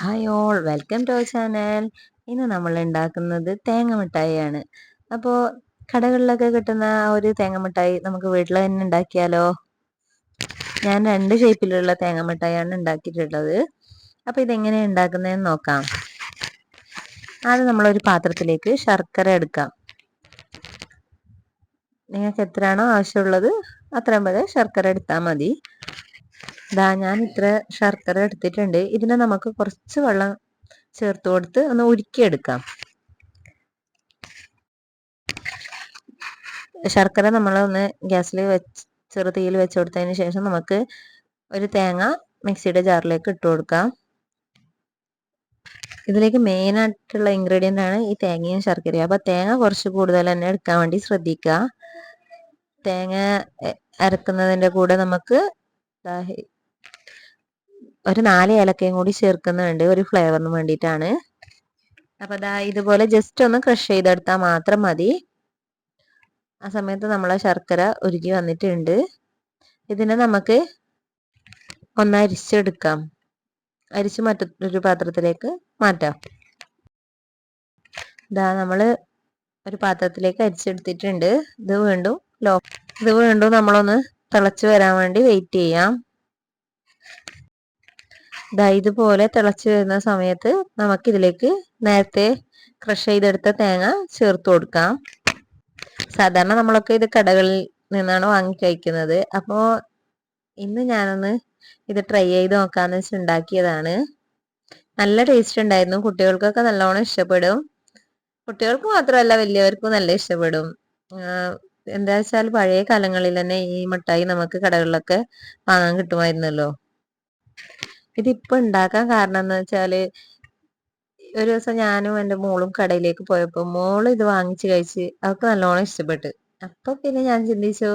Hi all welcome to our channel ഇന്ന് നമ്മൾ ഉണ്ടാക്കുന്നത് തേങ്ങ മിഠായിയാണ് അപ്പോൾ കടകളിലൊക്കെ കിട്ടുന്ന ആ ഒരു തേങ്ങ മിഠായി നമുക്ക് വീട്ടിൽ തന്നെ ഉണ്ടാക്കിയാലോ? ഞാൻ രണ്ട് ഷേപ്പിലുള്ള തേങ്ങ മിഠായിയാണ് ഉണ്ടാക്കിയിട്ടുള്ളത്. അപ്പോൾ ഇതെങ്ങനെയാണ് ഉണ്ടാക്കുന്നതെന്ന് നോക്കാം. ആദ്യം നമ്മളൊരു പാത്രത്തിലേക്ക് ശർക്കര എടുക്കാം. നിങ്ങൾക്ക് എത്രയാണോ ആവശ്യമുള്ളത് അത്രയും വരെ ശർക്കര എടുത്താൽ മതി. ഇതാ ഞാൻ ഇത്ര ശർക്കര എടുത്തിട്ടുണ്ട്. ഇതിനെ നമുക്ക് കുറച്ച് വെള്ളം ചേർത്ത് കൊടുത്ത് ഒന്ന് ഉരുക്കിയെടുക്കാം. ശർക്കര നമ്മൾ ഒന്ന് ഗ്യാസിൽ വെച്ച് ചെറുതീയിൽ വെച്ച് കൊടുത്തതിന് ശേഷം നമുക്ക് ഒരു തേങ്ങ മിക്സിയുടെ ജാറിലേക്ക് ഇട്ട് കൊടുക്കാം. ഇതിലേക്ക് മെയിൻ ആയിട്ടുള്ള ഇൻഗ്രീഡിയന്റ് ആണ് ഈ തേങ്ങയും ശർക്കരയും. അപ്പോൾ തേങ്ങ കുറച്ച് കൂടുതൽ തന്നെ എടുക്കാൻ വേണ്ടി ശ്രദ്ധിക്കുക. തേങ്ങ അരക്കുന്നതിന്റെ കൂടെ നമുക്ക് ഒരു നാല് ഏലക്കയും കൂടി ചേർക്കുന്നുണ്ട് ഒരു ഫ്ലേവറിന് വേണ്ടിയിട്ടാണ്. അപ്പൊ അതാ ഇതുപോലെ ജസ്റ്റ് ഒന്ന് ക്രഷ് ചെയ്തെടുത്താൽ മാത്രം മതി. ആ സമയത്ത് നമ്മളെ ശർക്കര ഉരുകി വന്നിട്ടുണ്ട്. ഇതിനെ നമുക്ക് ഒന്ന് അരിച്ചെടുക്കാം. അരിച്ച് മറ്റൊരു പാത്രത്തിലേക്ക് മാറ്റാം. ഇതാ നമ്മൾ ഒരു പാത്രത്തിലേക്ക് അരിച്ചെടുത്തിട്ടുണ്ട്. ഇത് വീണ്ടും ലോ ഇത് വീണ്ടും നമ്മളൊന്ന് തിളച്ച് വരാൻ വേണ്ടി വെയിറ്റ് ചെയ്യാം. ദാ ഇതുപോലെ തിളച്ച് വരുന്ന സമയത്ത് നമുക്കിതിലേക്ക് നേരത്തെ ക്രഷ് ചെയ്തെടുത്ത തേങ്ങ ചേർത്ത് കൊടുക്കാം. സാധാരണ നമ്മളൊക്കെ ഇത് കടകളിൽ നിന്നാണ് വാങ്ങി കഴിക്കുന്നത്. അപ്പോൾ ഇന്ന് ഞാനൊന്ന് ഇത് ട്രൈ ചെയ്ത് നോക്കാന്ന് വെച്ച് ഉണ്ടാക്കിയതാണ്. നല്ല ടേസ്റ്റ് ഉണ്ടായിരുന്നു. കുട്ടികൾക്കൊക്കെ നല്ലോണം ഇഷ്ടപ്പെടും. കുട്ടികൾക്ക് മാത്രമല്ല വലിയവർക്കും നല്ല ഇഷ്ടപ്പെടും. എന്താ വെച്ചാൽ പഴയ കാലങ്ങളിൽ തന്നെ ഈ മിഠായി നമുക്ക് കടകളിലൊക്കെ വാങ്ങാൻ കിട്ടുമായിരുന്നല്ലോ. ഇതിപ്പോ ഉണ്ടാക്കാൻ കാരണം എന്ന് വെച്ചാൽ ഒരു ദിവസം ഞാനും എന്റെ മോളും കടയിലേക്ക് പോയപ്പോൾ മോൾ ഇത് വാങ്ങിച്ച് കഴിച്ച് അവൾക്ക് നല്ലോണം ഇഷ്ടപ്പെട്ടു. അപ്പൊ പിന്നെ ഞാൻ ചിന്തിച്ചു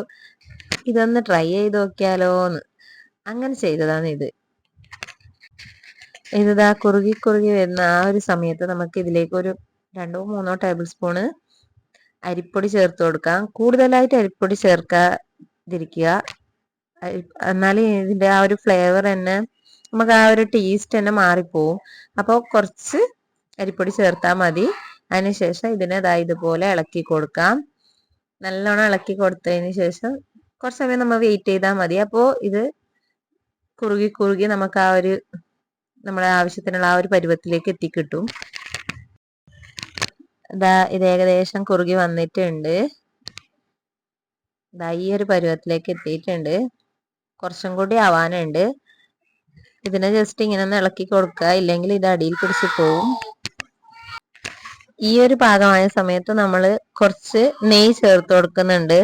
ഇതൊന്ന് ട്രൈ ചെയ്ത് നോക്കിയാലോന്ന്. അങ്ങനെ ചെയ്തതാണ് ഇത്. ഇതാ കുറുകി കുറുകി വരുന്ന ആ ഒരു സമയത്ത് നമുക്ക് ഇതിലേക്ക് ഒരു രണ്ടോ മൂന്നോ ടേബിൾ സ്പൂണ് അരിപ്പൊടി ചേർത്ത് കൊടുക്കാം. കൂടുതലായിട്ട് അരിപ്പൊടി ചേർക്കാതിരിക്കുക. എന്നാലും ഇതിന്റെ ആ ഒരു ഫ്ലേവർ തന്നെ നമുക്ക് ആ ഒരു ടേസ്റ്റ് തന്നെ മാറിപ്പോവും. അപ്പോൾ കുറച്ച് അരിപ്പൊടി ചേർത്താൽ മതി. അതിനുശേഷം ഇതിനെ ഇതാ ഇതുപോലെ ഇളക്കി കൊടുക്കാം. നല്ലോണം ഇളക്കി കൊടുത്തതിന് ശേഷം കുറച്ച് സമയം നമ്മൾ വെയിറ്റ് ചെയ്താൽ മതി. അപ്പോൾ ഇത് കുറുകി കുറുകി നമുക്ക് ആ ഒരു നമ്മുടെ ആവശ്യത്തിനുള്ള ആ ഒരു പരുവത്തിലേക്ക് എത്തിക്കിട്ടും. ഇതാ ഇത് ഏകദേശം കുറുകി വന്നിട്ടുണ്ട്. ഇതാ ഈ ഒരു പരുവത്തിലേക്ക് എത്തിയിട്ടുണ്ട്. കുറച്ചും കൂടി ആവാനുണ്ട്. ഇതിനെ ജസ്റ്റ് ഇങ്ങനെ ഒന്ന് ഇളക്കി കൊടുക്കുക. ഇല്ലെങ്കിൽ ഇത് അടിയിൽ പിടിച്ച് പോവും. ഈ ഒരു പാകമായ സമയത്ത് നമ്മൾ കുറച്ച് നെയ്യ് ചേർത്ത് കൊടുക്കുന്നുണ്ട്.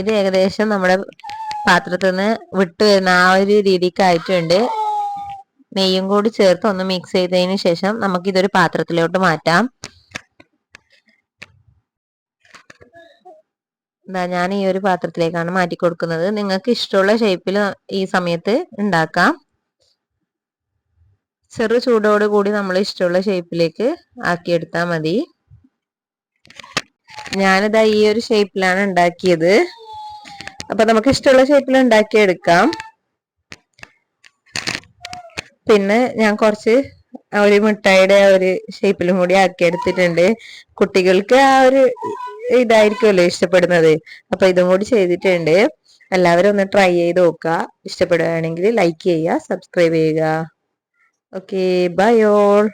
ഇത് ഏകദേശം നമ്മുടെ പാത്രത്തിൽ നിന്ന് വിട്ടു വരുന്ന ആ ഒരു രീതിക്ക് ആയിട്ടുണ്ട്. നെയ്യും കൂടി ചേർത്ത് ഒന്ന് മിക്സ് ചെയ്തതിന് ശേഷം നമുക്ക് ഇതൊരു പാത്രത്തിലോട്ട് മാറ്റാം. എന്താ ഞാൻ ഈ ഒരു പാത്രത്തിലേക്കാണ് മാറ്റി കൊടുക്കുന്നത്. നിങ്ങൾക്ക് ഇഷ്ടമുള്ള ഷേപ്പിൽ ഈ സമയത്ത് ഉണ്ടാക്കാം. ചെറു ചൂടോട് കൂടി നമ്മൾ ഇഷ്ടമുള്ള ഷേപ്പിലേക്ക് ആക്കിയെടുത്താൽ മതി. ഞാനിതാ ഈ ഒരു ഷേപ്പിലാണ് ഉണ്ടാക്കിയത്. അപ്പൊ നമുക്ക് ഇഷ്ടമുള്ള ഷേപ്പിൽ ഉണ്ടാക്കിയെടുക്കാം. പിന്നെ ഞാൻ കുറച്ച് ഒരു മിഠായിയുടെ ഒരു ഷേപ്പിലും കൂടി ആക്കിയെടുത്തിട്ടുണ്ട്. കുട്ടികൾക്ക് ആ ഒരു ഇതായിരിക്കുമല്ലോ ഇഷ്ടപ്പെടുന്നത്. അപ്പൊ ഇതും കൂടി ചെയ്തിട്ടുണ്ട്. എല്ലാവരും ഒന്ന് ട്രൈ ചെയ്ത് നോക്കുക. ഇഷ്ടപ്പെടുകയാണെങ്കിൽ ലൈക്ക് ചെയ്യുക സബ്സ്ക്രൈബ് ചെയ്യുക. Okay bye all